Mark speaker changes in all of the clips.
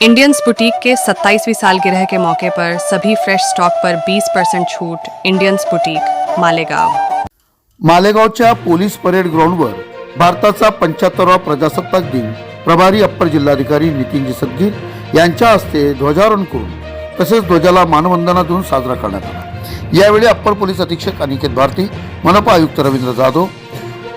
Speaker 1: Indian boutique के 27वीं सालगिरह के मौके पर सभी फ्रेश स्टॉक पर 20 परसेंट छूट इंडियन बुटीक मालेगाव।
Speaker 2: मालेगावच्या पोलीस परेड ग्राउंडवर भारताचा पंच्याहत्तरावा प्रजासत्ताक दिन प्रभारी अप्पर जिल्हाधिकारी नितीनजी सदगीर यांच्या हस्ते ध्वजारोहण करून तसेच ध्वजाला मानवंदना देऊन साजरा करण्यात आला. यावेळी अप्पर पोलीस अधीक्षक अनिकेत भारती मनपा आयुक्त रवींद्र जाधव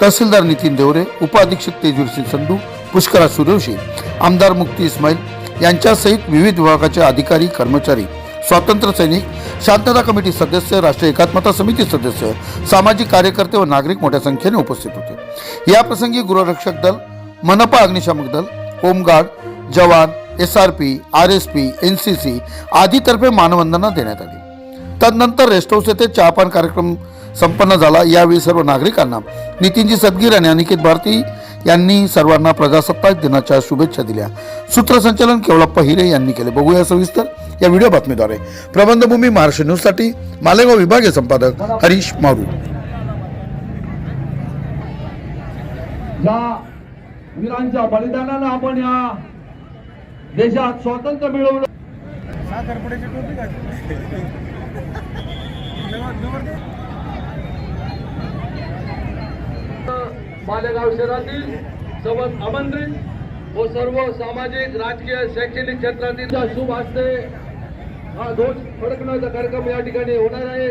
Speaker 2: तहसीलदार नितीन देवरे उपअधीक्षक तेजवीर सिंग संधू पुष्करा सूर्यवंशी आमदार मुक्ती इस्माईल यांच्यासहित विविध विभागाचे अधिकारी कर्मचारी स्वातंत्र्य सैनिक शांतता कमिटी सदस्य राष्ट्रीय एकात्मता समिती सदस्य सामाजिक कार्यकर्ते व नागरिक मोठ्या संख्येने उपस्थित होते. याप्रसंगी गृहरक्षक दल मनपा अग्निशामक दल होमगार्ड जवान S R P R S P N C C आदीतर्फे मानवंदना देण्यात आली. तदनंतर रेस्ट हाऊस येथे चहापान कार्यक्रम संपन्न झाला. यावेळी सर्व नागरिकांना नितीनजी सदगीर आणि अनिकेत भारती यांनी सर्वांना प्रजासत्ताक दिनाच्या शुभेच्छा दिल्या. सूत्रसंचालन केवळप्पा हिरे यांनी केले. बघूया सविस्तर या व्हिडिओ बातमीद्वारे. प्रबंधभूमी महाराष्ट्र न्यूजसाठी मालेगाव विभागीय संपादक हरीश मारू.
Speaker 3: या वीरांच्या बलिदानानं आपण या देशात स्वातंत्र्य मिळवलं. मालेगाव शहरातील सर्व आमंत्रित व सर्व सामाजिक राजकीय शैक्षणिक क्षेत्रातील शुभ हस्ते हा ध्वज फडकण्याचा कार्यक्रम या ठिकाणी होणार आहे.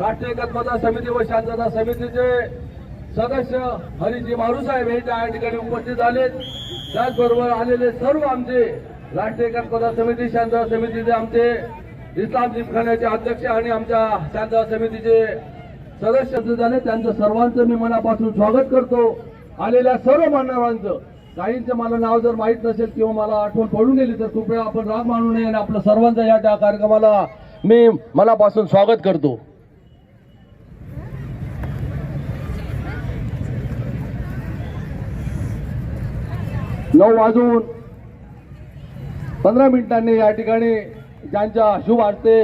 Speaker 3: राष्ट्रीय एकात्मता समिती व शांतता समितीचे सदस्य हरिजी मारूसाहेब हे त्या ठिकाणी उपस्थित झालेत. त्याचबरोबर आलेले सर्व आमचे राष्ट्रीय एकात्मता समिती शांतता समितीचे आमचे इस्लाम जिमखान्याचे अध्यक्ष आणि आमच्या शांतता समितीचे सदस्य झाले त्यांचं सर्वांचं मी मनापासून स्वागत करतो. आलेल्या सर्व मान्यवरांचं काहींचं मला नाव जर माहीत नसेल किंवा मला आठवण पडून गेली तर कृपया आपण राग मानू नये आणि आपलं सर्वांचं या त्या कार्यक्रमाला मी मनापासून स्वागत करतो. नऊ वाजून पंधरा मिनिटांनी या ठिकाणी ज्यांच्या शुभ हस्ते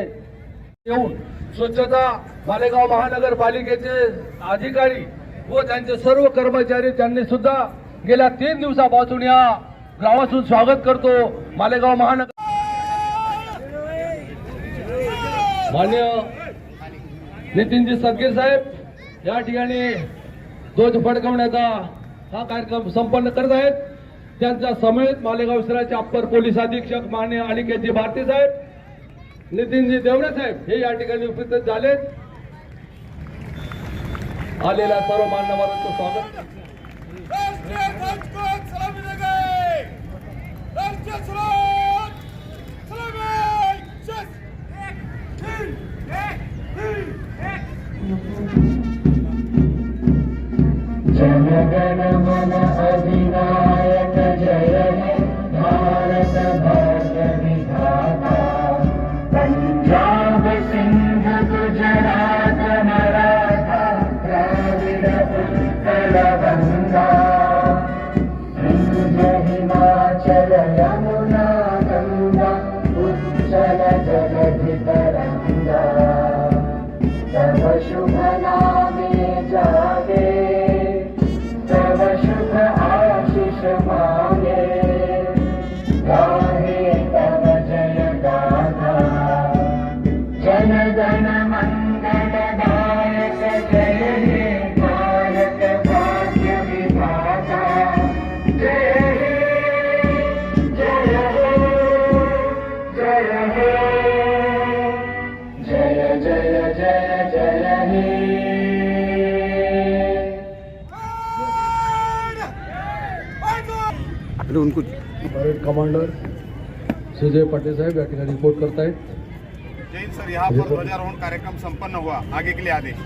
Speaker 3: येऊन स्वच्छता मालेगाव महानगरपालिकेचे अधिकारी व त्यांचे सर्व कर्मचारी त्यांनी सुद्धा गेल्या तीन दिवसापासून या गावातून स्वागत करतो. मालेगाव महानगर मान्य नितीनजी सदगीर साहेब या ठिकाणी ध्वज फडकवण्याचा हा कार्यक्रम संपन्न करत आहेत. त्यांच्या समेत मालेगाव शहराचे अप्पर पोलीस अधीक्षक मान्य अनिकेतजी भारती साहेब नितीनजी देवरे साहेब हे या ठिकाणी उपस्थित झालेत. आलेल्या सर्व मान्यवरांचं स्वागत. परेड कमांडर सुजय पाटील साहेब या ठिकाणी रिपोर्ट करतायत.
Speaker 4: जैन सर यहाँ पर ध्वजारोहण कार्यक्रम संपन्न हुआ. आगे के लिए आदेश.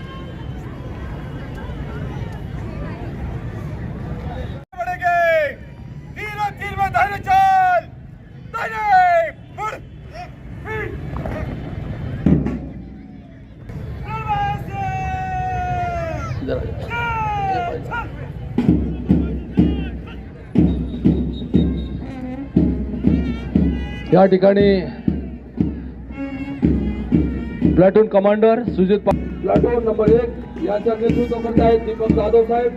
Speaker 3: या ठिकाणी platoon commander Sujit platoon number एक यांचं नेतृत्व करत आहेत दीपक जाधव साहेब.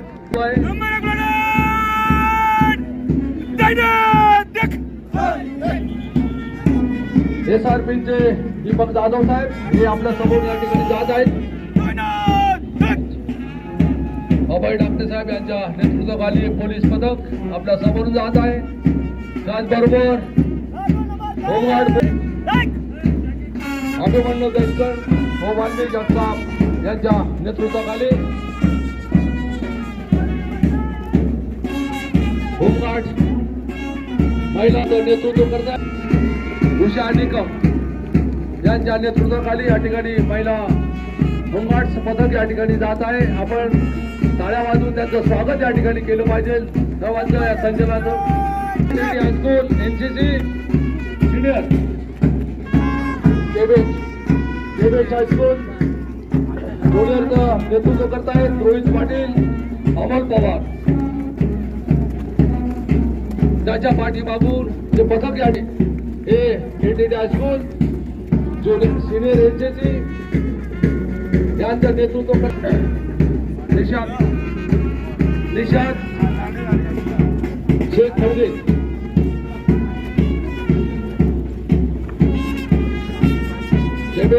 Speaker 3: एस आर पीचे दीपक जाधव साहेब हे आपल्यासमोर या ठिकाणी जात आहेत. अभय डाकटे साहेब यांच्या नेतृत्वाखाली पोलीस पथक आपल्या समोरून जात आहे. त्याचबरोबर अभिमन्यू देशकर व मानवी जगताप यांच्या नेतृत्वाखाली होमगार्ड महिलांचं नेतृत्व करतात उषा निकम यांच्या नेतृत्वाखाली या ठिकाणी महिला होमगार्ड पथक या ठिकाणी जात आहे. आपण टाळ्या वाजवून त्यांचं स्वागत या ठिकाणी केलं पाहिजे. सर्वांचं या संचलनाचं. हायस्कूल सी सिनियर केबेज केबेज हायस्कूल ज्युनियरचं नेतृत्व करतायत रोहित पाटील अमोल पवार. त्याच्या पाठीमागून जे पथक या ठि- हे NTT high school junior senior NCC यांचं नेतृत्व करत निशांत. निशांत. शेख फौजे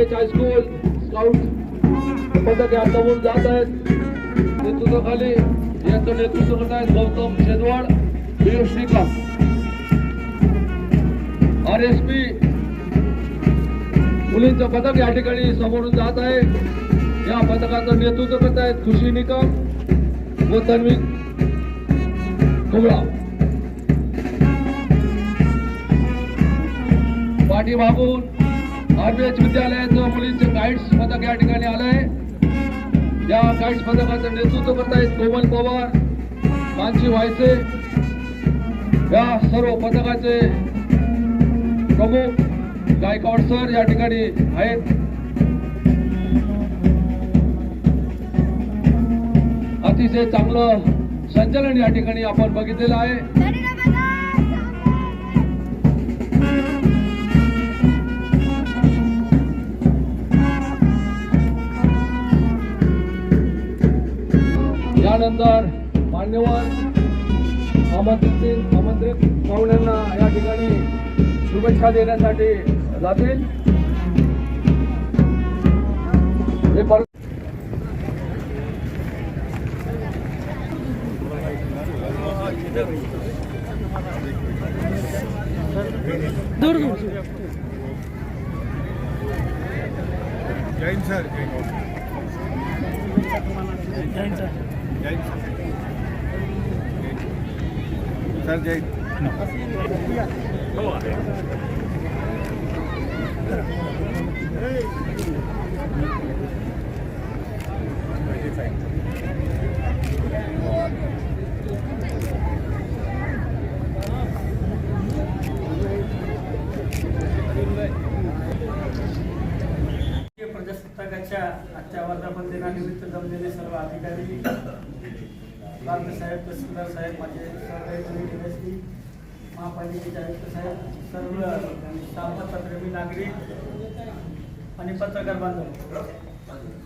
Speaker 3: कॉलेज हायस्कूल स्काउट पद्धती आता समोर जात आहेत. नेतृत्वाखाली यांचं नेतृत्व करत आहेत Gautam Shedwad Piyush Shrikant. R S P मुलींचं पथक या ठिकाणी समोरून जात आहे. या पथकाचं नेतृत्व करत आहेत खुशी निकम व तन्वी कुबळा पाठीमागून आरबीएच विद्यालयाचं मुलींचे गाईड्स पथक या ठिकाणी आलंय. या गाईड्स पथकाचं नेतृत्व करतायत कोमल पवार मानसी व्हायचे या सर्व पथकाचे प्रमुख गायकवाड सर या ठिकाणी आहेत. अतिशय चांगलं संचलन या ठिकाणी आपण बघितलेलं आहे. यानंतर मान्यवर आमंत्रित आमंत्रित पाहुण्यांना या ठिकाणी शुभेच्छा देण्यासाठी जातील. हे पर
Speaker 4: Jain sir Jain sir. Jain sir
Speaker 5: प्रजासत्ताकाच्या आजच्या वर्धापन दिनानिमित्त जमलेले सर्व अधिकारी साहेब तहसीलदार साहेब माझे सहकारी डीएसपी महापालिकेचे आयुक्त साहेब सर्व शांतताप्रेमी नागरिक आणि पत्रकार बांधव.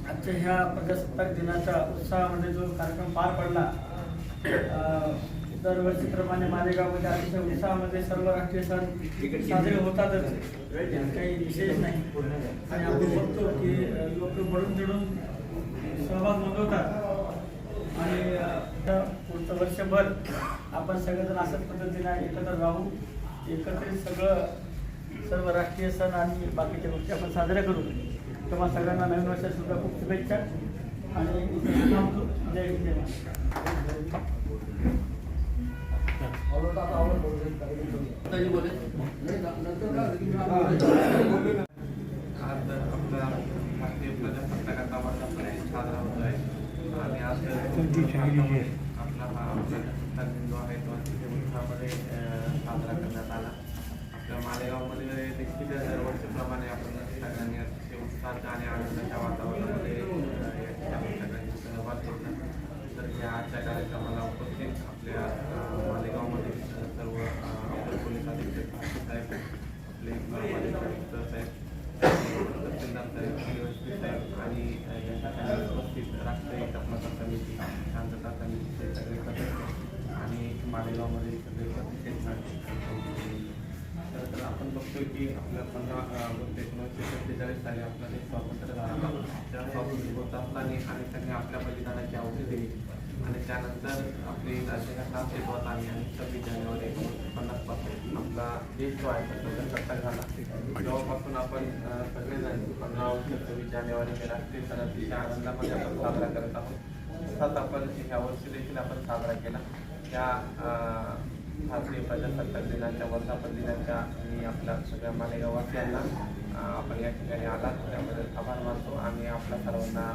Speaker 5: आजच्या ह्या प्रजासत्ताक दिनाच्या उत्साहामध्ये जो कार्यक्रम पार पडला दरवर्षीप्रमाणे मालेगावमध्ये अतिशय उत्साहामध्ये सर्व राष्ट्रीय सण साजरे होतातच. काही विशेष नाही. आणि आपण बघतो की लोक बळून चढून सहभाग नोंदवतात. आणि पुढचं वर्षभर आपण सगळेजण अशाच पद्धतीने एकत्र राहू. एकत्रित सगळं सर्व राष्ट्रीय सण आणि बाकीच्या गोष्टी आपण साजऱ्या करू. तेव्हा सगळ्यांना नवीन वर्षात सुद्धा खूप शुभेच्छा आणि. जय हिंद, जय महाराष्ट्र.
Speaker 6: आज आपला भारतीय प्रजासत्ताकाचा वर्धापन दिन साजरा होत आहे आणि आज भारतामध्ये आपला हा प्रजासत्ताक हिंदू जो आहे तो अतिशय उत्साहामध्ये साजरा करण्यात आला. आपल्या मालेगावमध्ये देखील दरवर्षीप्रमाणे आपण सगळ्यांनी अतिशय उत्साहाच्या आणि आनंदाच्या वातावरणामध्ये या ठिकाणी सगळ्यांनी सहभाग घेतला. तर या आजच्या कार्यक्रमाला उपस्थित आपल्या मालेगावमध्ये सर्व पोलीस अधीक्षक साहेब आपले महापालिका आयुक्त साहेब तहसीलदार साहेब साहेब आणि या ठिकाणी उपस्थित राष्ट्रीय एकात्मता समिती शांतता समितीचे सगळे करतात आणि मालेगावमध्ये सगळे प्रतिष्ठित तर आपण बघतो की आपल्या पंधरा ऑगस्ट एकोणीसशे सत्तेचाळीस साली आपला देश स्वातंत्र्य झाला त्या स्वातंत्र्य होतानी आणि त्यांनी आपल्या बलिदानाची आवडी दिली. आणि त्यानंतर आपली राज्यघटना अस्तित्वात आली आणि सव्वीस जानेवारी एकोणीसशे पन्नासपासून आपला देश जो आहे तो प्रजासत्ताक झाला. तेव्हापासून आपण सगळेजण पंधरा ऑगस्ट सव्वीस जानेवारी हे राष्ट्रीय सण आनंदामध्ये आपण साजरा करत आहोत. सात आपण ह्या वर्षी देखील आपण साजरा केला. त्या भारतीय प्रजासत्ताक दिनाच्या वर्धापन दिनाच्या मी आपल्या सगळ्या मालेगाववासियांना आपण या ठिकाणी आला त्याबद्दल आभार मानतो आणि आपल्या सर्वांना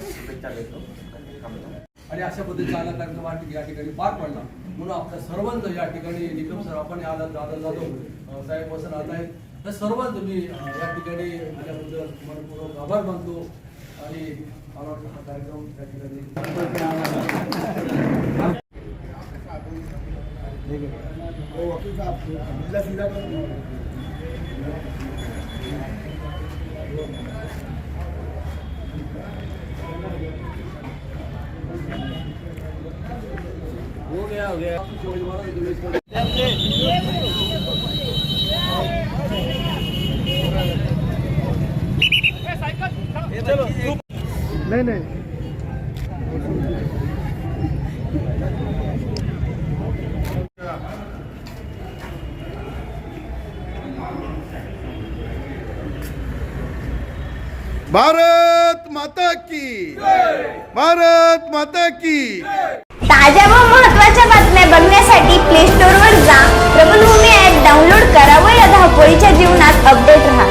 Speaker 6: शुभेच्छा देतो. आणि थांबतो.
Speaker 3: आणि अशा पद्धतीचा आला कार्यक्रम या ठिकाणी पार पडला. म्हणून आपल्या सर्वांचं या ठिकाणी निकम सर आपण आला दादा जाधव साहेब वसन आला आहे तर सर्वांचं मी या ठिकाणी माझ्याबद्दल मनपूर्वक आभार मानतो. आणि हो गया हो गया शिवाजी महाराज नहीं नहीं
Speaker 4: भारत माता की। भारत माता की।
Speaker 7: ताज्या व महत्त्वाच्या बातम्या बघण्यासाठी प्ले स्टोर वर जा. प्रबलभूमी ऍप डाउनलोड करा व या धावपळीच्या जीवनात अपडेट राहा.